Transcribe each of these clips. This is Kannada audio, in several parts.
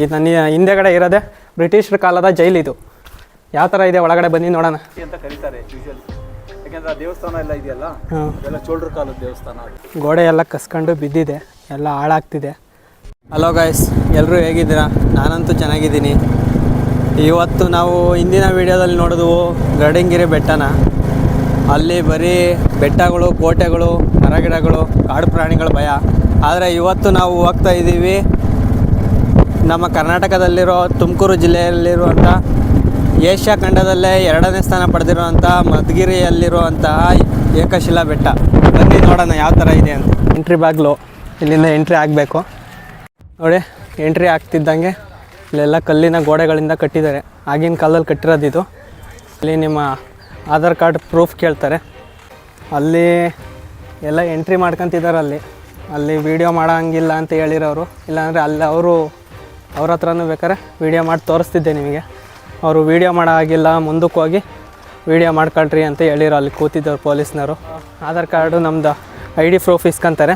ಇದು ನನ್ನ ಹಿಂದೆಗಡೆ ಇರೋದೇ ಬ್ರಿಟಿಷರ ಕಾಲದ ಜೈಲು ಇದು. ಯಾವ ಥರ ಇದೆ ಒಳಗಡೆ ಬನ್ನಿ ನೋಡೋಣ. ಅಂತ ಕರೀತಾರೆ ಯಾಕೆಂದ್ರೆ ಆ ದೇವಸ್ಥಾನ ಎಲ್ಲ ಇದೆಯಲ್ಲ? ಎಲ್ಲ ಚೋಳರ ಕಾಲದ ದೇವಸ್ಥಾನ ಗೋಡೆ ಎಲ್ಲ ಕಸ್ಕೊಂಡು ಬಿದ್ದಿದೆ. ಎಲ್ಲ ಹಾಳಾಗ್ತಿದೆ. ಹಲೋ ಗಾಯ್ಸ್ ಎಲ್ಲರೂ ಹೇಗಿದ್ದೀರಾ? ನಾನಂತೂ ಚೆನ್ನಾಗಿದ್ದೀನಿ. ಇವತ್ತು ನಾವು ಹಿಂದಿನ ವಿಡಿಯೋದಲ್ಲಿ ನೋಡಿದ್ವು ಗರಡಂಗಿರಿ ಬೆಟ್ಟನ. ಅಲ್ಲಿ ಬರೀ ಬೆಟ್ಟಗಳು ಕೋಟೆಗಳು ಮರಗಿಡಗಳು ಕಾಡು ಪ್ರಾಣಿಗಳ ಭಯ. ಆದರೆ ಇವತ್ತು ನಾವು ಹೋಗ್ತಾ ಇದ್ದೀವಿ ನಮ್ಮ ಕರ್ನಾಟಕದಲ್ಲಿರೋ ತುಮಕೂರು ಜಿಲ್ಲೆಯಲ್ಲಿರುವಂಥ ಏಷ್ಯಾ ಖಂಡದಲ್ಲೇ ಎರಡನೇ ಸ್ಥಾನ ಪಡೆದಿರುವಂಥ ಮಧುಗಿರಿಯಲ್ಲಿರುವಂತಹ ಏಕಶಿಲಾ ಬೆಟ್ಟ. ಬನ್ನಿ ನೋಡೋಣ ಯಾವ ಥರ ಇದೆ ಅಂತ. ಎಂಟ್ರಿ ಬಾಗಿಲು, ಇಲ್ಲಿಂದ ಎಂಟ್ರಿ ಆಗಬೇಕು. ನೋಡಿ ಎಂಟ್ರಿ ಆಗ್ತಿದ್ದಂಗೆ ಇಲ್ಲೆಲ್ಲ ಕಲ್ಲಿನ ಗೋಡೆಗಳಿಂದ ಕಟ್ಟಿದ್ದಾರೆ. ಆಗಿನ ಕಾಲದಲ್ಲಿ ಕಟ್ಟಿರೋದಿದು ಇಲ್ಲಿ ನಿಮ್ಮ ಆಧಾರ್ ಕಾರ್ಡ್ ಪ್ರೂಫ್ ಕೇಳ್ತಾರೆ. ಅಲ್ಲಿ ಎಲ್ಲ ಎಂಟ್ರಿ ಮಾಡ್ಕೊತಿದ್ದಾರೆ ಅಲ್ಲಿ. ಅಲ್ಲಿ ವೀಡಿಯೋ ಮಾಡೋಂಗಿಲ್ಲ ಅಂತ ಹೇಳಿರೋರು. ಇಲ್ಲಾಂದರೆ ಅಲ್ಲಿ ಅವರು ಅವ್ರ ಹತ್ರನೂ ಬೇಕಾದ್ರೆ ವೀಡಿಯೋ ಮಾಡಿ ತೋರಿಸ್ತಿದ್ದೆ ನಿಮಗೆ. ಅವರು ವೀಡಿಯೋ ಮಾಡೋ ಆಗಿಲ್ಲ ಮುಂದಕ್ಕೆ ಹೋಗಿ ವೀಡಿಯೋ ಮಾಡ್ಕೊಳ್ರಿ ಅಂತ ಹೇಳಿರೋ ಅಲ್ಲಿ ಕೂತಿದ್ದವ್ರು ಪೊಲೀಸ್ನವರು. ಆಧಾರ್ ಕಾರ್ಡು ನಮ್ಮದು ಐ ಡಿ ಪ್ರೂಫ್ ಇಸ್ಕೊಂತಾರೆ.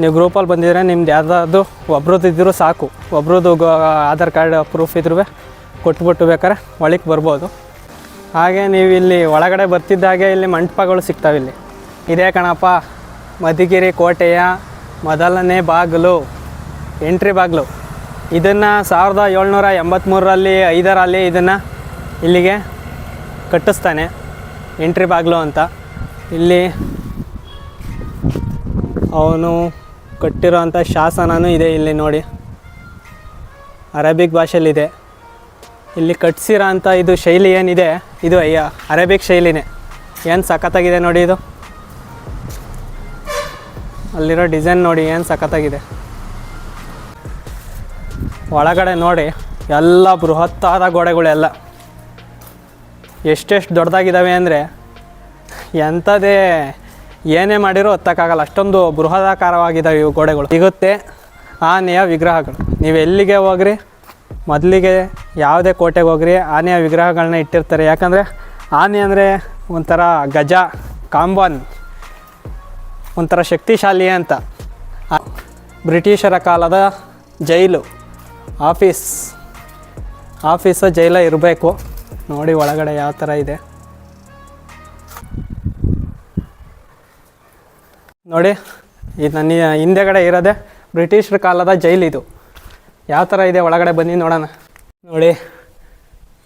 ನೀವು ಗ್ರೂಪಲ್ಲಿ ಬಂದಿದ್ರೆ ನಿಮ್ದು ಯಾವುದಾದ್ರು ಒಬ್ರದ್ದು ಇದ್ದರೂ ಸಾಕು. ಒಬ್ರದ್ದು ಆಧಾರ್ ಕಾರ್ಡ್ ಪ್ರೂಫ್ ಇದ್ರೂ ಕೊಟ್ಬಿಟ್ಟು ಬೇಕಾದ್ರೆ ಒಳಗೆ ಬರ್ಬೋದು. ಹಾಗೆ ನೀವು ಇಲ್ಲಿ ಒಳಗಡೆ ಬರ್ತಿದ್ದಾಗೆ ಇಲ್ಲಿ ಮಂಟಪಗಳು ಸಿಗ್ತಾವೆ ಇಲ್ಲಿ. ಇದೇ ಕಣಪ್ಪ, ಮಧುಗಿರಿ ಕೋಟೆಯ ಮೊದಲನೇ ಬಾಗಿಲು ಎಂಟ್ರಿ ಬಾಗಿಲು. ಇದನ್ನು ಸಾವಿರದ ಏಳ್ನೂರ ಎಂಬತ್ತ್ಮೂರರಲ್ಲಿ ಐದರಲ್ಲಿ ಇದನ್ನು ಇಲ್ಲಿಗೆ ಕಟ್ಟಿಸ್ತಾನೆ. ಎಂಟ್ರಿ ಬಾಗ್ಲು ಅಂತ. ಇಲ್ಲಿ ಅವನು ಕಟ್ಟಿರೋಂಥ ಶಾಸನನೂ ಇದೆ ಇಲ್ಲಿ ನೋಡಿ. ಅರೇಬಿಕ್ ಭಾಷೆಯಲ್ಲಿದೆ. ಇಲ್ಲಿ ಕಟ್ಸಿರೋ ಅಂಥ ಇದು ಶೈಲಿ ಏನಿದೆ? ಇದು ಅಯ್ಯ, ಅರೇಬಿಕ್ ಶೈಲಿನೇ. ಏನು ಸಖತ್ತಾಗಿದೆ ನೋಡಿ ಇದು? ಅಲ್ಲಿರೋ ಡಿಸೈನ್ ನೋಡಿ ಏನು ಸಖತ್ತಾಗಿದೆ. ಒಳಗಡೆ ನೋಡಿ, ಎಲ್ಲ ಬೃಹತ್ತಾದ ಗೋಡೆಗಳೆಲ್ಲ. ಎಷ್ಟೆಷ್ಟು ದೊಡ್ಡದಾಗಿದ್ದಾವೆ ಅಂದರೆ, ಎಂಥದೇ ಏನೇ ಮಾಡಿರೋ ಹತ್ತಕ್ಕಾಗಲ್ಲ ಅಷ್ಟೊಂದು ಬೃಹದಾಕಾರವಾಗಿದ್ದಾವೆ ಇವು ಗೋಡೆಗಳು. ಸಿಗುತ್ತೆ ಆನೆಯ ವಿಗ್ರಹಗಳು. ನೀವು ಎಲ್ಲಿಗೆ ಹೋಗ್ರಿ, ಮೊದಲಿಗೆ ಯಾವುದೇ ಕೋಟೆಗೆ ಹೋಗ್ರಿ, ಆನೆಯ ವಿಗ್ರಹಗಳನ್ನ ಇಟ್ಟಿರ್ತಾರೆ. ಯಾಕಂದರೆ, ಆನೆ ಅಂದರೆ ಒಂಥರ ಗಜ, ಕಾಂಬನ್, ಒಂಥರ ಶಕ್ತಿಶಾಲಿ ಅಂತ. ಬ್ರಿಟಿಷರ ಕಾಲದ ಜೈಲು. ಆಫೀಸ್, ಆಫೀಸು ಜೈಲ ಇರಬೇಕು. ನೋಡಿ ಒಳಗಡೆ ಯಾವ ಥರ ಇದೆ. ನೋಡಿ ಇದು ನನ್ನ ಹಿಂದೆಗಡೆ ಇರೋದೆ ಬ್ರಿಟಿಷರ ಕಾಲದ ಜೈಲು ಇದು. ಯಾವ ಥರ ಇದೆ ಒಳಗಡೆ ಬನ್ನಿ ನೋಡೋಣ. ನೋಡಿ,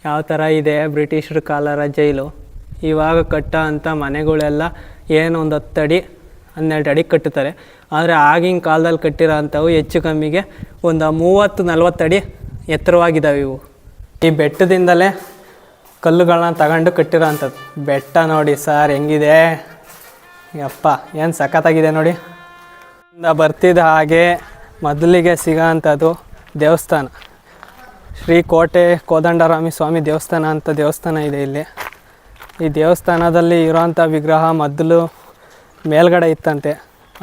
ಯಾವ ಥರ ಇದೆ ಬ್ರಿಟಿಷರ ಕಾಲದ ಜೈಲು. ಇವಾಗ ಕಟ್ಟೋ ಅಂಥ ಮನೆಗಳೆಲ್ಲ ಏನು ಒಂದು ಹತ್ತು ಅಡಿ ಹನ್ನೆರಡು ಅಡಿ ಕಟ್ಟುತ್ತಾರೆ. ಆದರೆ ಆಗಿನ ಕಾಲದಲ್ಲಿ ಕಟ್ಟಿರೋ ಅಂಥವು ಹೆಚ್ಚು ಕಮ್ಮಿಗೆ ಒಂದು ಮೂವತ್ತು, ನಲ್ವತ್ತು ಅಡಿ ಎತ್ತರವಾಗಿದ್ದಾವೆ ಇವು. ಈ ಬೆಟ್ಟದಿಂದಲೇ ಕಲ್ಲುಗಳನ್ನ ತಗೊಂಡು ಕಟ್ಟಿರೋ ಅಂಥದ್ದು ಬೆಟ್ಟ ನೋಡಿ ಸರ್ ಹೆಂಗಿದೆ? ಯಪ್ಪ, ಏನು ಸಖತ್ತಾಗಿದೆ ನೋಡಿ. ಬರ್ತಿದ್ದ ಹಾಗೆ ಮೊದಲಿಗೆ ಸಿಗೋ ಅಂಥದ್ದು ದೇವಸ್ಥಾನ. ಶ್ರೀ ಕೋಟೆ ಕೋದಂಡರಾಮಿ ಸ್ವಾಮಿ ದೇವಸ್ಥಾನ ಅಂತ ದೇವಸ್ಥಾನ ಇದೆ ಇಲ್ಲಿ. ಈ ದೇವಸ್ಥಾನದಲ್ಲಿ ಇರೋಂಥ ವಿಗ್ರಹ ಮೊದಲು ಮೇಲ್ಗಡೆ ಇತ್ತಂತೆ.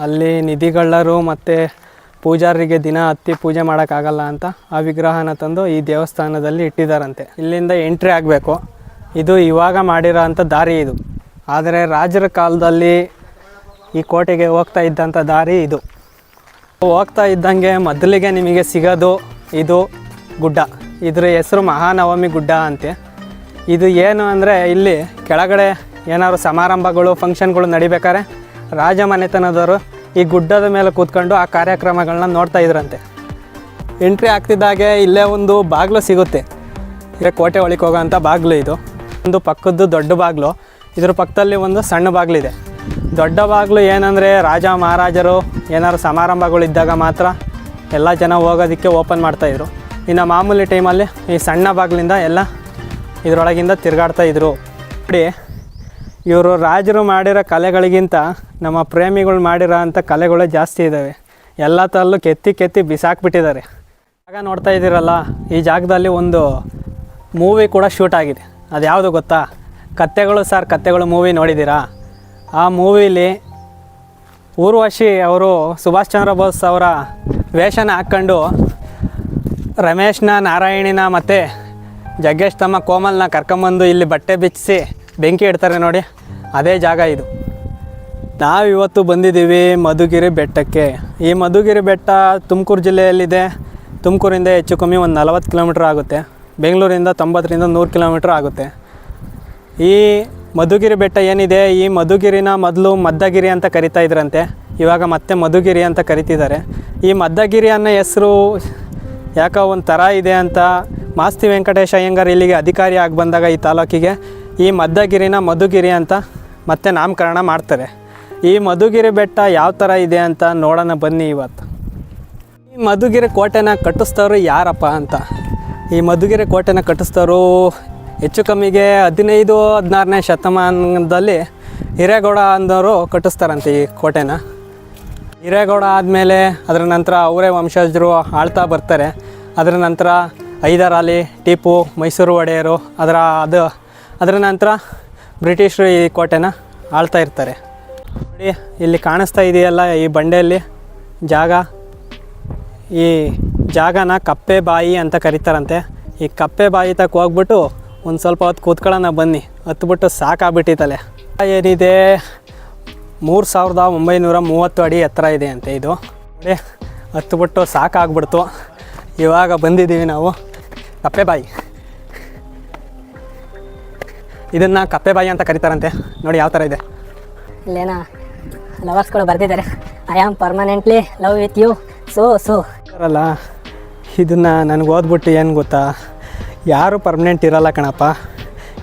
ಅಲ್ಲಿ ನಿಧಿಗಳ್ಳರು ಮತ್ತು ಪೂಜಾರಿಗೆ ದಿನ ಹತ್ತಿ ಪೂಜೆ ಮಾಡೋಕ್ಕಾಗಲ್ಲ ಅಂತ ಆ ವಿಗ್ರಹನ ತಂದು ಈ ದೇವಸ್ಥಾನದಲ್ಲಿ ಇಟ್ಟಿದ್ದಾರಂತೆ ಇಲ್ಲಿಂದ ಎಂಟ್ರಿ ಆಗಬೇಕು. ಇದು ಇವಾಗ ಮಾಡಿರೋ ಅಂಥ ದಾರಿ ಇದು. ಆದರೆ ರಾಜರ ಕಾಲದಲ್ಲಿ ಈ ಕೋಟೆಗೆ ಹೋಗ್ತಾ ಇದ್ದಂಥ ದಾರಿ ಇದು. ಹೋಗ್ತಾ ಇದ್ದಂಗೆ ಮೊದಲಿಗೆ ನಿಮಗೆ ಸಿಗೋದು ಇದು ಗುಡ್ಡ. ಇದರ ಹೆಸರು ಮಹಾನವಮಿ ಗುಡ್ಡ ಅಂತೆ. ಇದು ಏನು ಅಂದರೆ ಇಲ್ಲಿ ಕೆಳಗಡೆ ಏನಾದ್ರು ಸಮಾರಂಭಗಳು ಫಂಕ್ಷನ್ಗಳು ನಡಿಬೇಕಾದ್ರೆ ರಾಜ ಮನೆತನದವರು ಈ ಗುಡ್ಡದ ಮೇಲೆ ಕೂತ್ಕೊಂಡು ಆ ಕಾರ್ಯಕ್ರಮಗಳನ್ನ ನೋಡ್ತಾ ಇದ್ರಂತೆ. ಎಂಟ್ರಿ ಆಗ್ತಿದ್ದಾಗೆ ಇಲ್ಲೇ ಒಂದು ಬಾಗಿಲು ಸಿಗುತ್ತೆ. ಈಗ ಕೋಟೆ ಒಳಗೆ ಹೋಗೋಂಥ ಬಾಗಿಲು ಇದು. ಒಂದು ಪಕ್ಕದ್ದು ದೊಡ್ಡ ಬಾಗಿಲು. ಇದ್ರ ಪಕ್ಕದಲ್ಲಿ ಒಂದು ಸಣ್ಣ ಬಾಗಿಲಿದೆ ದೊಡ್ಡ ಬಾಗಿಲು ಏನಂದರೆ ರಾಜ ಮಹಾರಾಜರು ಏನಾದ್ರು ಸಮಾರಂಭಗಳಿದ್ದಾಗ ಮಾತ್ರ ಎಲ್ಲ ಜನ ಹೋಗೋದಕ್ಕೆ ಓಪನ್ ಮಾಡ್ತಾಯಿದ್ರು ಇನ್ನು ಮಾಮೂಲಿ ಟೈಮಲ್ಲಿ ಈ ಸಣ್ಣ ಬಾಗಿಲಿಂದ ಎಲ್ಲ ಇದರೊಳಗಿಂದ ತಿರುಗಾಡ್ತಾ ಇದ್ರು. ನೋಡಿ ಇವರು ರಾಜರು ಮಾಡಿರೋ ಕಲೆಗಳಿಗಿಂತ ನಮ್ಮ ಪ್ರೇಮಿಗಳು ಮಾಡಿರೋ ಅಂಥ ಕಲೆಗಳೇ ಜಾಸ್ತಿ ಇದ್ದಾವೆ. ಎಲ್ಲ ತರಲ್ಲೂ ಕೆತ್ತಿ ಕೆತ್ತಿ ಬಿಸಾಕ್ಬಿಟ್ಟಿದ್ದಾರೆ. ಆಗ ನೋಡ್ತಾ ಇದ್ದೀರಲ್ಲ, ಈ ಜಾಗದಲ್ಲಿ ಒಂದು ಮೂವಿ ಕೂಡ ಶೂಟ್ ಆಗಿದೆ. ಅದು ಯಾವುದು ಗೊತ್ತಾ? ಕತ್ತೆಗಳು ಸರ್, ಕತ್ತೆಗಳು ಮೂವಿ ನೋಡಿದ್ದೀರಾ? ಆ ಮೂವಿಲಿ ಊರ್ವಶಿ ಅವರು ಸುಭಾಷ್ ಚಂದ್ರ ಬೋಸ್ ಅವರ ವೇಷನ ಹಾಕ್ಕೊಂಡು ರಮೇಶ್ನ, ನಾರಾಯಣಿನ ಮತ್ತು ಜಗ್ಗೇಶ್ ತಮ್ಮ ಕೋಮಲ್ನ ಕರ್ಕೊಂಬಂದು ಇಲ್ಲಿ ಬಟ್ಟೆ ಬಿಚ್ಚಿಸಿ ಬೆಂಕಿ ಇಡ್ತಾರೆ ನೋಡಿ. ಅದೇ ಜಾಗ ಇದು. ನಾವಿವತ್ತು ಬಂದಿದ್ದೀವಿ ಮಧುಗಿರಿ ಬೆಟ್ಟಕ್ಕೆ. ಈ ಮಧುಗಿರಿ ಬೆಟ್ಟ ತುಮಕೂರು ಜಿಲ್ಲೆಯಲ್ಲಿದೆ. ತುಮಕೂರಿಂದ ಹೆಚ್ಚು ಕಮ್ಮಿ ಒಂದು ನಲವತ್ತು ಕಿಲೋಮೀಟ್ರ್ ಆಗುತ್ತೆ. ಬೆಂಗಳೂರಿಂದ ತೊಂಬತ್ತರಿಂದ ನೂರು ಕಿಲೋಮೀಟ್ರ್ ಆಗುತ್ತೆ. ಈ ಮಧುಗಿರಿ ಬೆಟ್ಟ ಏನಿದೆ? ಈ ಮಧುಗಿರಿನ ಮೊದಲು ಮದ್ದಗಿರಿ ಅಂತ ಕರಿತಾ ಇದ್ರಂತೆ. ಇವಾಗ ಮತ್ತೆ ಮಧುಗಿರಿ ಅಂತ ಕರಿತಿದ್ದಾರೆ. ಈ ಮದ್ದಗಿರಿ ಅನ್ನೋ ಹೆಸರು ಯಾಕೋ ಒಂದು ಥರ ಇದೆ ಅಂತ ಮಾಸ್ತಿ ವೆಂಕಟೇಶ ಅಯ್ಯಂಗಾರ್ ಇಲ್ಲಿಗೆ ಅಧಿಕಾರಿ ಆಗಿ ಬಂದಾಗ ಈ ತಾಲೂಕಿಗೆ ಈ ಮದ್ದಗಿರಿನ ಮಧುಗಿರಿ ಅಂತ ಮತ್ತೆ ನಾಮಕರಣ ಮಾಡ್ತಾರೆ. ಈ ಮಧುಗಿರಿ ಬೆಟ್ಟ ಯಾವ ಥರ ಇದೆ ಅಂತ ನೋಡೋಣ ಬನ್ನಿ ಇವತ್ತು. ಈ ಮಧುಗಿರಿ ಕೋಟೆನ ಕಟ್ಟಿಸ್ತವ್ರು ಯಾರಪ್ಪ ಅಂತ? ಈ ಮಧುಗಿರಿ ಕೋಟೆನ ಕಟ್ಟಿಸ್ತವರು ಹೆಚ್ಚು ಕಮ್ಮಿಗೆ ಹದಿನೈದು, ಹದಿನಾರನೇ ಶತಮಾನದಲ್ಲಿ ಹಿರೇಗೌಡ ಅಂದವರು ಕಟ್ಟಿಸ್ತಾರಂತೆ ಈ ಕೋಟೆನ. ಹಿರೇಗೌಡ ಆದಮೇಲೆ ಅದರ ನಂತರ ಅವರೇ ವಂಶಜರು ಆಳ್ತಾ ಬರ್ತಾರೆ. ಅದರ ನಂತರ ಹೈದರಾಲಿ ಟಿಪ್ಪು, ಮೈಸೂರು ಒಡೆಯರು, ಅದರ ಅದು ಅದರ ನಂತರ ಬ್ರಿಟಿಷರು ಈ ಕೋಟೆನ ಆಳ್ತಾ ಇರ್ತಾರೆ. ನೋಡಿ, ಇಲ್ಲಿ ಕಾಣಿಸ್ತಾ ಇದೆಯಲ್ಲ ಈ ಬಂಡೆಯಲ್ಲಿ? ಜಾಗ. ಈ ಜಾಗನ ಕಪ್ಪೆ ಬಾಯಿ ಅಂತ ಕರೀತಾರಂತೆ. ಈ ಕಪ್ಪೆ ಬಾಯಿ ತಕ್ಕ ಹೋಗ್ಬಿಟ್ಟು ಒಂದು ಸ್ವಲ್ಪ ಹೊತ್ತು ಕೂತ್ಕೊಳ್ಳೋಣ ಬನ್ನಿ. ಹತ್ಬಿಟ್ಟು ಸಾಕಾಗ್ಬಿಟ್ಟಿತ್ತಲೆ ಏನಿದೆ? ಮೂರು ಸಾವಿರದ ಒಂಬೈನೂರ ಮೂವತ್ತು ಅಡಿ ಎತ್ತರ ಇದೆ ಅಂತೆ ಇದು. ನೋಡಿ, ಹತ್ಬಿಟ್ಟು ಸಾಕಾಗ್ಬಿಡ್ತು. ಇವಾಗ ಬಂದಿದ್ದೀವಿ ನಾವು. ಕಪ್ಪೆ ಬಾಯಿ. ಇದನ್ನು ಕಪ್ಪೆ ಬಾಯಿ ಅಂತ ಕರೀತಾರಂತೆ. ನೋಡಿ ಯಾವ ಥರ ಇದೆ. ಇಲ್ಲೇನ? ಲವರ್ಸ್ಗಳು ಬರ್ತಿದ್ದಾರೆ I am permanently love with you so so ಅಲ್ಲ ಇದನ್ನು ನನಗೆ ಓದ್ಬಿಟ್ಟು ಏನು ಗೊತ್ತಾ? ಯಾರು ಪರ್ಮನೆಂಟ್ ಇರಲ್ಲ ಕಣಪ್ಪ.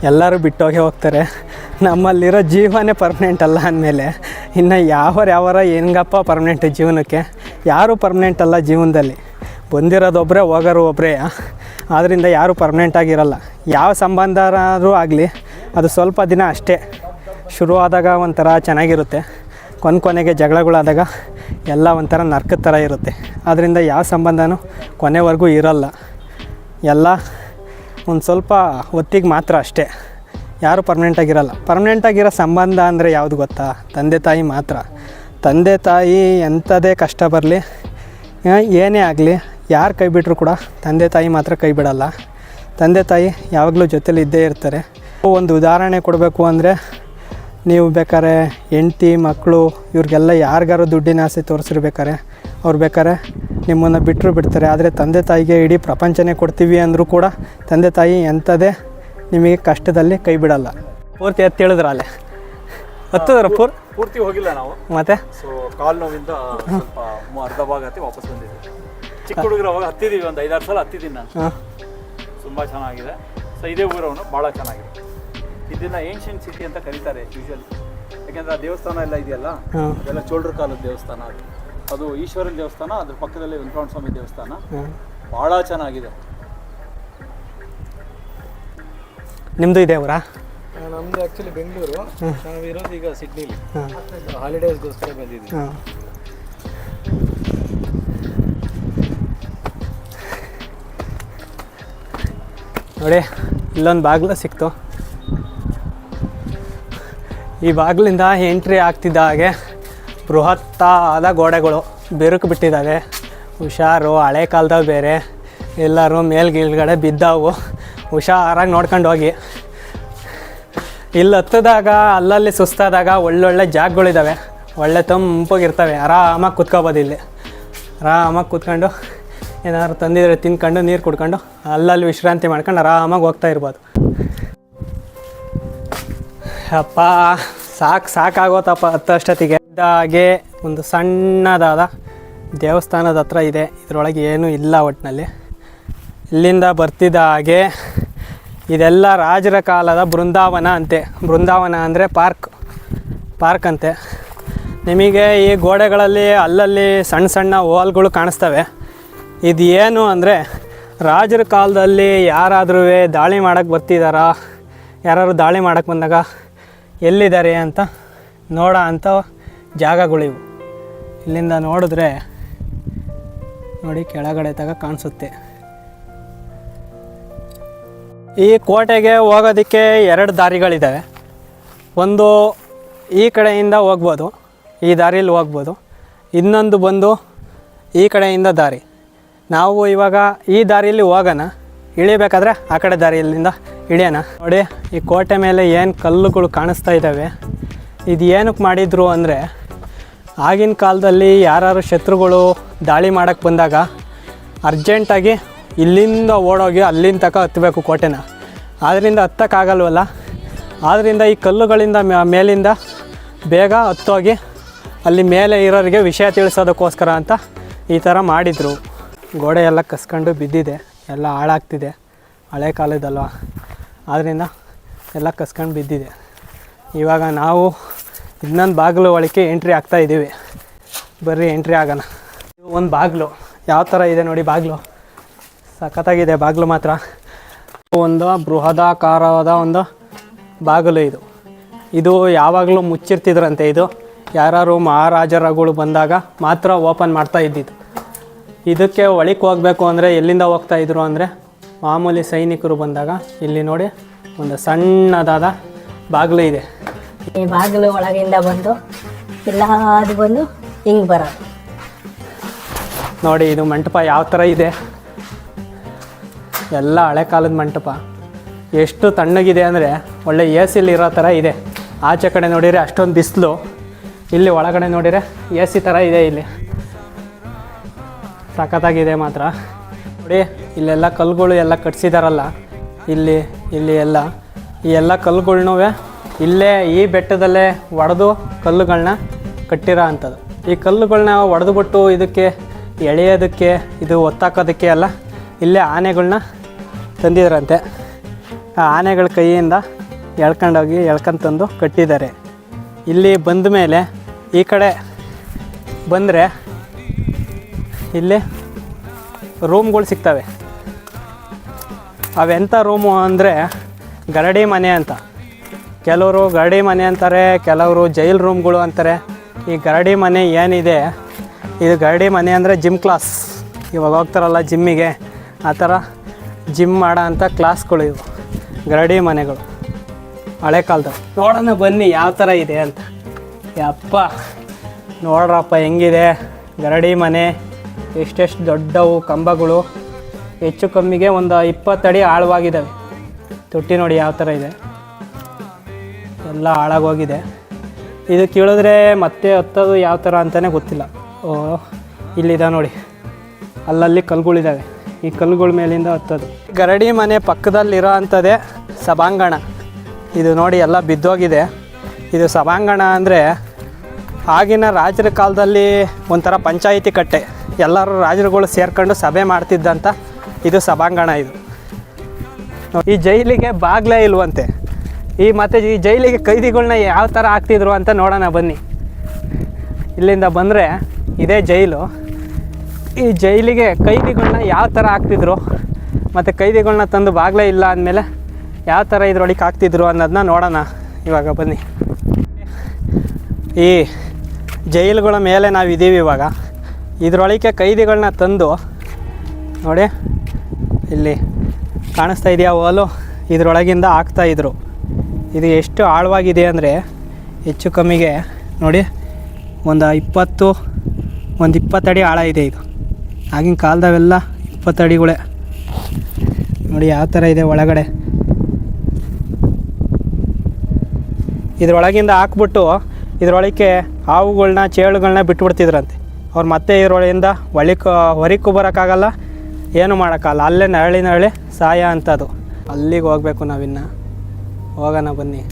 ಎಲ್ಲರೂ ಬಿಟ್ಟೋಗೇ ಹೋಗ್ತಾರೆ. ನಮ್ಮಲ್ಲಿರೋ ಜೀವನೇ ಪರ್ಮನೆಂಟ್ ಅಲ್ಲ ಅಂದಮೇಲೆ. ಇನ್ನು ಯಾವ್ರ ಯಾವರ ಹೆಂಗಪ್ಪ ಪರ್ಮನೆಂಟ್ ಜೀವನಕ್ಕೆ? ಯಾರು ಪರ್ಮನೆಂಟ್ ಅಲ್ಲ ಜೀವನದಲ್ಲಿ? ಬಂದಿರೋದೊಬ್ಬರೇ ಹೋಗೋರು ಒಬ್ಬರೇ ಆದ್ದರಿಂದ ಯಾರೂ ಪರ್ಮನೆಂಟ್ ಆಗಿರಲ್ಲ. ಯಾವ ಸಂಬಂಧರಾದರೂ ಆಗಲಿ ಅದು ಸ್ವಲ್ಪ ದಿನ ಅಷ್ಟೇ ಶುರುವಾದಾಗ ಒಂಥರ ಚೆನ್ನಾಗಿರುತ್ತೆ. ಕೊನೆ ಕೊನೆಗೆ ಜಗಳಗಳಾದಾಗ ಎಲ್ಲ ಒಂಥರ ನರ್ಕದ ಥರ ಇರುತ್ತೆ. ಆದ್ದರಿಂದ ಯಾವ ಸಂಬಂಧನೂ ಕೊನೆವರೆಗೂ ಇರಲ್ಲ. ಎಲ್ಲ ಒಂದು ಸ್ವಲ್ಪ ಹೊತ್ತಿಗೆ ಮಾತ್ರ ಅಷ್ಟೇ. ಯಾರು ಪರ್ಮನೆಂಟಾಗಿರಲ್ಲ ಪರ್ಮನೆಂಟಾಗಿರೋ ಸಂಬಂಧ ಅಂದರೆ ಯಾವುದು ಗೊತ್ತಾ? ತಂದೆ ತಾಯಿ ಮಾತ್ರ. ತಂದೆ ತಾಯಿ ಎಂಥದೇ ಕಷ್ಟ ಬರಲಿ ಏನೇ ಆಗಲಿ, ಯಾರು ಕೈ ಬಿಟ್ಟರು ಕೂಡ ತಂದೆ ತಾಯಿ ಮಾತ್ರ ಕೈ ಬಿಡಲ್ಲ. ತಂದೆ ತಾಯಿ ಯಾವಾಗಲೂ ಜೊತೇಲಿ ಇದ್ದೇ ಇರ್ತಾರೆ. ಒಂದು ಉದಾಹರಣೆ ಕೊಡಬೇಕು ಅಂದರೆ ನೀವು ಬೇಕಾದ್ರೆ ಹೆಂಡ್ತಿ ಮಕ್ಕಳು ಇವ್ರಿಗೆಲ್ಲ ಯಾರಿಗಾರು ದುಡ್ಡಿನ ಆಸೆ ತೋರಿಸಿರ್ಬೇಕಾರೆ ಅವ್ರು ಬೇಕಾದ್ರೆ ನಿಮ್ಮನ್ನು ಬಿಟ್ಟರು ಬಿಡ್ತಾರೆ. ಆದರೆ ತಂದೆ ತಾಯಿಗೆ ಇಡೀ ಪ್ರಪಂಚನೇ ಕೊಡ್ತೀವಿ ಅಂದರೂ ಕೂಡ ತಂದೆ ತಾಯಿ ಎಂಥದೇ ನಿಮಗೆ ಕಷ್ಟದಲ್ಲಿ ಕೈ ಬಿಡಲ್ಲ. ಪೂರ್ತಿ ಎತ್ತಿ ಹೇಳಿದ್ರ ಅಲ್ಲೇ? ಹತ್ತದ್ರ ಪೂರ್? ಪೂರ್ತಿ ಹೋಗಿಲ್ಲ ನಾವು. ಮತ್ತೆ? ಸೊ ಕಾಲ್ ನೋವಿಂದ ಸ್ವಲ್ಪ ಅರ್ಧ ಭಾಗ ಹತ್ತಿ ವಾಪಸ್ ಬಂದಿದ್ದೀವಿ ಚಿಕ್ಕ ಹುಡುಗರು ಅವಾಗ ಹತ್ತಿದ್ದೀವಿ ಒಂದು ಐದಾರು ಸಲ ಹತ್ತಿದ್ದೀನಿ ನಾನು. ತುಂಬ ಚೆನ್ನಾಗಿದೆ. ಸೊ ಇದೇ ಊರವನು ಭಾಳ ಚೆನ್ನಾಗಿದೆ. ಇದನ್ನ ಏನ್ಷಿಯಂಟ್ ಸಿಟಿ ಅಂತ ಕರೀತಾರೆ ಯೂಶಲಿ ಯಾಕೆಂದ್ರೆ ಆ ದೇವಸ್ಥಾನ ಎಲ್ಲ ಇದೆಯಲ್ಲ? ಎಲ್ಲ ಅದೆಲ್ಲ ಚೋಳರ ಕಾಲದ ದೇವಸ್ಥಾನ ಅದು. ಅದು ಈಶ್ವರನ ದೇವಸ್ಥಾನ ಅದ್ರ ಪಕ್ಕದಲ್ಲಿ ವೆಂಕಟರಮಣ ಸ್ವಾಮಿ ದೇವಸ್ಥಾನ. ಭಾಳ ಚೆನ್ನಾಗಿದೆ. ನಿಮ್ಮದು ಇದೆ ಅವರ ನಮ್ದು ಆ್ಯಕ್ಚುಲಿ ಬೆಂಗಳೂರು. ನಾವಿರೋದು ಈಗ ಸಿಡ್ನಿಲಿ. ಹಾಲಿಡೇಸ್ಗೋಸ್ಕರ ಬಂದಿದ್ವಿ ನೋಡಿ ಇಲ್ಲೊಂದು ಬಾಗಿಲು ಸಿಕ್ತು. ಈ ಬಾಗಿಲಿಂದ ಎಂಟ್ರಿ ಆಗ್ತಿದ್ದ ಹಾಗೆ ಬೃಹತ್ತಾದ ಗೋಡೆಗಳು ಬೆರುಕು ಬಿಟ್ಟಿದ್ದಾವೆ. ಹುಷಾರು, ಹಳೆ ಕಾಲದಾಗ ಬೇರೆ. ಎಲ್ಲರೂ ಮೇಲ್ಗೀಳ್ಗಡೆ ಬಿದ್ದಾವು. ಹುಷಾರಾಗಿ ನೋಡ್ಕೊಂಡು ಹೋಗಿ. ಇಲ್ಲಿ ಹತ್ತದಾಗ, ಅಲ್ಲಲ್ಲಿ ಸುಸ್ತಾದಾಗ ಒಳ್ಳೊಳ್ಳೆ ಜಾಗಗಳಿದ್ದಾವೆ ಒಳ್ಳೆ ತಂಪಾಗಿರ್ತವೆ. ಆರಾಮಾಗಿ ಕುತ್ಕೋಬೋದು ಇಲ್ಲಿ. ಆರಾಮಾಗಿ ಕುತ್ಕೊಂಡು ಏನಾದ್ರು ತಂದಿದ್ರೆ ತಿನ್ಕೊಂಡು ನೀರು ಕುಡ್ಕೊಂಡು ಅಲ್ಲಲ್ಲಿ ವಿಶ್ರಾಂತಿ ಮಾಡ್ಕೊಂಡು ಆರಾಮಾಗಿ ಹೋಗ್ತಾ ಇರ್ಬೋದು. ಅಪ್ಪ! ಸಾಕು ಸಾಕಾಗೋತಪ್ಪ ಹತ್ತಷ್ಟೊತ್ತಿಗೆ ಹಾಗೆ ಒಂದು ಸಣ್ಣದಾದ ದೇವಸ್ಥಾನದ ಹತ್ರ ಇದೆ. ಇದರೊಳಗೆ ಏನೂ ಇಲ್ಲ ಒಟ್ಟಿನಲ್ಲಿ ಇಲ್ಲಿಂದ ಬರ್ತಿದ್ದ ಹಾಗೆ ಇದೆಲ್ಲ ರಾಜರ ಕಾಲದ ಬೃಂದಾವನ ಅಂತೆ. ಬೃಂದಾವನ ಅಂದರೆ ಪಾರ್ಕ್. ಪಾರ್ಕ್ ಅಂತೆ. ನಿಮಗೆ ಈ ಗೋಡೆಗಳಲ್ಲಿ, ಅಲ್ಲಲ್ಲಿ ಸಣ್ಣ ಸಣ್ಣ ಹೋಲ್ಗಳು ಕಾಣಿಸ್ತವೆ. ಇದು ಏನು ಅಂದರೆ ರಾಜರ ಕಾಲದಲ್ಲಿ ಯಾರಾದ್ರೂ ದಾಳಿ ಮಾಡೋಕ್ಕೆ ಬರ್ತಿದ್ದಾರಾ ಯಾರಾದ್ರು ದಾಳಿ ಮಾಡೋಕ್ಕೆ ಬಂದಾಗ? ಎಲ್ಲಿದ್ದಾರೆ ಅಂತ ನೋಡೋ ಅಂಥ ಜಾಗಗಳಿವು ಇಲ್ಲಿಂದ ನೋಡಿದ್ರೆ ನೋಡಿ ಕೆಳಗಡೆ ತಗ ಕಾಣಿಸುತ್ತೆ. ಈ ಕೋಟೆಗೆ ಹೋಗೋದಕ್ಕೆ ಎರಡು ದಾರಿಗಳಿದ್ದಾವೆ ಒಂದು ಈ ಕಡೆಯಿಂದ ಹೋಗ್ಬೋದು, ಈ ದಾರಿಯಲ್ಲಿ ಹೋಗ್ಬೋದು. ಇನ್ನೊಂದು ಬಂದು ಈ ಕಡೆಯಿಂದ ದಾರಿ. ನಾವು ಇವಾಗ ಈ ದಾರಿಯಲ್ಲಿ ಹೋಗೋಣ. ಇಳಿಬೇಕಾದ್ರೆ ಆ ಕಡೆ ದಾರಿಯಲ್ಲಿಂದ ಇಳಿಯೋಣ. ನೋಡಿ, ಈ ಕೋಟೆ ಮೇಲೆ ಏನು ಕಲ್ಲುಗಳು ಕಾಣಿಸ್ತಾ ಇದ್ದಾವೆ ಇದು ಏನಕ್ಕೆ ಮಾಡಿದ್ರು ಅಂದರೆ, ಆಗಿನ ಕಾಲದಲ್ಲಿ ಯಾರು ಶತ್ರುಗಳು ದಾಳಿ ಮಾಡೋಕ್ಕೆ ಬಂದಾಗ ಅರ್ಜೆಂಟಾಗಿ ಇಲ್ಲಿಂದ ಓಡೋಗಿ ಅಲ್ಲಿಂದ ತನಕ ಹತ್ತಬೇಕು ಕೋಟೆನ. ಆದ್ದರಿಂದ ಹತ್ತಕ್ಕಾಗಲ್ವಲ್ಲ? ಆದ್ದರಿಂದ ಈ ಕಲ್ಲುಗಳಿಂದ ಮೇಲಿಂದ ಬೇಗ ಹತ್ತೋಗಿ ಅಲ್ಲಿ ಮೇಲೆ ಇರೋರಿಗೆ ವಿಷಯ ತಿಳಿಸೋದಕ್ಕೋಸ್ಕರ ಅಂತ ಈ ಥರ ಮಾಡಿದರು. ಗೋಡೆ ಎಲ್ಲ ಕಸ್ಕೊಂಡು ಬಿದ್ದಿದೆ. ಎಲ್ಲ ಹಾಳಾಗ್ತಿದೆ. ಹಳೆ ಕಾಲದಲ್ವ? ಆದ್ದರಿಂದ ಎಲ್ಲ ಕಸ್ಕೊಂಡು ಬಿದ್ದಿದೆ. ಇವಾಗ ನಾವು ಇನ್ನೊಂದು ಬಾಗಿಲು ಒಳಕ್ಕೆ ಎಂಟ್ರಿ ಆಗ್ತಾ ಇದ್ದೀವಿ. ಬರ್ರಿ ಎಂಟ್ರಿ ಆಗೋಣ. ಒಂದು ಬಾಗಿಲು. ಯಾವ ಥರ ಇದೆ ನೋಡಿ ಬಾಗಿಲು? ಸಖತ್ತಾಗಿದೆ ಬಾಗಿಲು ಮಾತ್ರ. ಒಂದು ಬೃಹದಾಕಾರವಾದ ಒಂದು ಬಾಗಿಲು ಇದು. ಇದು ಯಾವಾಗಲೂ ಮುಚ್ಚಿರ್ತಿದ್ರಂತೆ ಇದು. ಯಾರು ಮಹಾರಾಜರುಗಳು ಬಂದಾಗ ಮಾತ್ರ ಓಪನ್ ಮಾಡ್ತಾ ಇದ್ದಿದ್ದು. ಇದಕ್ಕೆ ಒಳಕ್ಕೆ ಹೋಗಬೇಕು ಅಂದರೆ ಎಲ್ಲಿಂದ ಹೋಗ್ತಾ ಇದ್ರು ಅಂದರೆ ಮಾಮೂಲಿ ಸೈನಿಕರು ಬಂದಾಗ ಇಲ್ಲಿ ನೋಡಿ ಒಂದು ಸಣ್ಣದಾದ ಬಾಗಿಲು ಇದೆ. ಈ ಬಾಗಿಲು ಒಳಗಿಂದ ಬಂದು ಇಲ್ಲ ಅದು ಬಂದು ಹಿಂಗೆ ಬರೋದು ನೋಡಿ ಇದು ಮಂಟಪ ಯಾವ ಥರ ಇದೆ. ಎಲ್ಲ ಹಳೆ ಕಾಲದ ಮಂಟಪ. ಎಷ್ಟು ತಣ್ಣಗಿದೆ ಅಂದರೆ ಒಳ್ಳೆ ಎ ಸಿಲಿ ಇರೋ ಥರ ಇದೆ. ಆಚೆ ಕಡೆ ನೋಡಿದರೆ ಅಷ್ಟೊಂದು ಬಿಸಿಲು. ಇಲ್ಲಿ ಒಳಗಡೆ ನೋಡಿದರೆ ಎ ಸಿ ಥರ ಇದೆ ಇಲ್ಲಿ. ಸಖತ್ತಾಗಿದೆ ಮಾತ್ರ. ನೋಡಿ, ಇಲ್ಲೆಲ್ಲ ಕಲ್ಲುಗಳು ಎಲ್ಲ ಕಟ್ಸಿದಾರಲ್ಲ. ಇಲ್ಲಿ ಇಲ್ಲಿ ಎಲ್ಲ. ಈ ಎಲ್ಲ ಕಲ್ಲುಗಳ್ನೂ ಇಲ್ಲೇ ಈ ಬೆಟ್ಟದಲ್ಲೇ ಒಡೆದು ಕಲ್ಲುಗಳನ್ನ ಕಟ್ಟಿರೋ ಅಂಥದ್ದು. ಈ ಕಲ್ಲುಗಳನ್ನ ಒಡೆದುಬಿಟ್ಟು ಇದಕ್ಕೆ ಎಳೆಯೋದಕ್ಕೆ, ಇದು ಒತ್ತಾಕೋದಕ್ಕೆ ಎಲ್ಲ ಇಲ್ಲೇ ಆನೆಗಳನ್ನ ತಂದಿದ್ರಂತೆ. ಆ ಆನೆಗಳ ಕೈಯಿಂದ ಎಳ್ಕೊಂಡೋಗಿ ಎಳ್ಕೊಂತಂದು ಕಟ್ಟಿದ್ದಾರೆ. ಇಲ್ಲಿ ಬಂದ ಮೇಲೆ ಈ ಕಡೆ ಬಂದರೆ ಇಲ್ಲಿ ರೂಮ್ಗಳು ಸಿಗ್ತವೆ. ಅವೆಂಥ ರೂಮು ಅಂದರೆ ಗರಡಿ ಮನೆ ಅಂತ. ಕೆಲವರು ಗರಡಿ ಮನೆ ಅಂತಾರೆ, ಕೆಲವರು ಜೈಲ್ ರೂಮ್ಗಳು ಅಂತಾರೆ. ಈ ಗರಡಿ ಮನೆ ಏನಿದೆ, ಇದು ಗರಡಿ ಮನೆ ಅಂದರೆ ಜಿಮ್ ಕ್ಲಾಸ್ ಇವಾಗ ಹೋಗ್ತಾರಲ್ಲ ಜಿಮ್ಮಿಗೆ ಆ ಥರ ಜಿಮ್ ಮಾಡೋ ಅಂಥ ಕ್ಲಾಸ್ಗಳು ಇವು. ಗರಡಿ ಮನೆಗಳು. ಹಳೆ ಕಾಲದ ನೋಡೋಣ ಬನ್ನಿ ಯಾವ ಥರ ಇದೆ ಅಂತ. ಯಪ್ಪ, ನೋಡ್ರಪ್ಪ ಹೆಂಗಿದೆ? ಗರಡಿ ಮನೆ. ಎಷ್ಟೆಷ್ಟು ದೊಡ್ಡವು ಕಂಬಗಳು ಹೆಚ್ಚು ಕಮ್ಮಿಗೆ ಒಂದು ಇಪ್ಪತ್ತಡಿ ಆಳವಾಗಿದ್ದಾವೆ. ತೊಟ್ಟಿ ನೋಡಿ ಯಾವ ಥರ ಇದೆ. ಎಲ್ಲ ಹಾಳಾಗೋಗಿದೆ ಇದು ಕೇಳಿದ್ರೆ ಮತ್ತೆ ಹತ್ತೋದು ಯಾವ ಥರ ಅಂತಲೇ ಗೊತ್ತಿಲ್ಲ. ಓ ಇಲ್ಲಿದೆ ನೋಡಿ. ಅಲ್ಲಲ್ಲಿ ಕಲ್ಗಳಿದ್ದಾವೆ ಈ ಕಲ್ಲುಗಳ ಮೇಲಿಂದ ಹತ್ತೋದು. ಗರಡಿ ಮನೆ ಪಕ್ಕದಲ್ಲಿರೋ ಅಂಥದ್ದೇ ಸಭಾಂಗಣ. ಇದು ನೋಡಿ ಎಲ್ಲ ಬಿದ್ದೋಗಿದೆ. ಇದು ಸಭಾಂಗಣ ಅಂದರೆ ಆಗಿನ ರಾಜರ ಕಾಲದಲ್ಲಿ ಒಂಥರ ಪಂಚಾಯಿತಿ ಕಟ್ಟೆ. ಎಲ್ಲರೂ ರಾಜರುಗಳು ಸೇರ್ಕೊಂಡು ಸಭೆ ಮಾಡ್ತಿದ್ದಂಥ ಇದು ಸಭಾಂಗಣ ಇದು. ಈ ಜೈಲಿಗೆ ಬಾಗ್ಲೇ ಇಲ್ವಂತೆ. ಈ ಮತ್ತು ಈ ಜೈಲಿಗೆ ಕೈದಿಗಳನ್ನ ಯಾವ ಥರ ಹಾಕ್ತಿದ್ರು ಅಂತ ನೋಡೋಣ ಬನ್ನಿ. ಇಲ್ಲಿಂದ ಬಂದರೆ ಇದೇ ಜೈಲು. ಈ ಜೈಲಿಗೆ ಕೈದಿಗಳನ್ನ ಯಾವ ಥರ ಹಾಕ್ತಿದ್ರು? ಮತ್ತು ಕೈದಿಗಳನ್ನ ತಂದು ಬಾಗ್ಲೇ ಇಲ್ಲ ಅಂದಮೇಲೆ ಯಾವ ಥರ ಇದ್ರೊಳಗೆ ಹಾಕ್ತಿದ್ರು ಅನ್ನೋದನ್ನ ನೋಡೋಣ. ಇವಾಗ ಬನ್ನಿ. ಈ ಜೈಲುಗಳ ಮೇಲೆ ನಾವು ಇದ್ದೀವಿ ಇವಾಗ. ಇದರೊಳಗೆ ಕೈದಿಗಳನ್ನ ತಂದು ನೋಡಿ, ಇಲ್ಲಿ ಕಾಣಿಸ್ತಾ ಇದೆಯಾ ಓಲು? ಇದರೊಳಗಿಂದ ಹಾಕ್ತಾಯಿದ್ರು ಇದು ಎಷ್ಟು ಆಳವಾಗಿದೆ ಅಂದರೆ ಹೆಚ್ಚು ಕಮ್ಮಿಗೆ ನೋಡಿ, ಒಂದು ಇಪ್ಪತ್ತು, ಒಂದು ಇಪ್ಪತ್ತಡಿ ಆಳ ಇದೆ ಇದು. ಆಗಿನ ಕಾಲದವೆಲ್ಲ ಇಪ್ಪತ್ತಡಿಗಳೇ. ನೋಡಿ, ಯಾವ ಥರ ಇದೆ ಒಳಗಡೆ. ಇದರೊಳಗಿಂದ ಹಾಕ್ಬಿಟ್ಟು ಇದ್ರೊಳಗೆ ಹಾವುಗಳ್ನ ಚೇಳುಗಳನ್ನ ಬಿಟ್ಬಿಡ್ತಿದ್ರಂತೆ. ಅವ್ರು ಮತ್ತೆ ಇರೋಳಿಂದ ಒಳಿಕ ಹೊರಿಕು ಬರೋಕ್ಕಾಗಲ್ಲ ಏನು ಮಾಡೋಕ್ಕಾಗಲ್ಲ. ಅಲ್ಲೇ ನರಳಿ ನರಳಿ ಸಾಯ ಅಂತದು. ಅಲ್ಲಿಗೆ ಹೋಗ್ಬೇಕು ನಾವಿನ್ನು. ಹೋಗೋಣ ಬನ್ನಿ.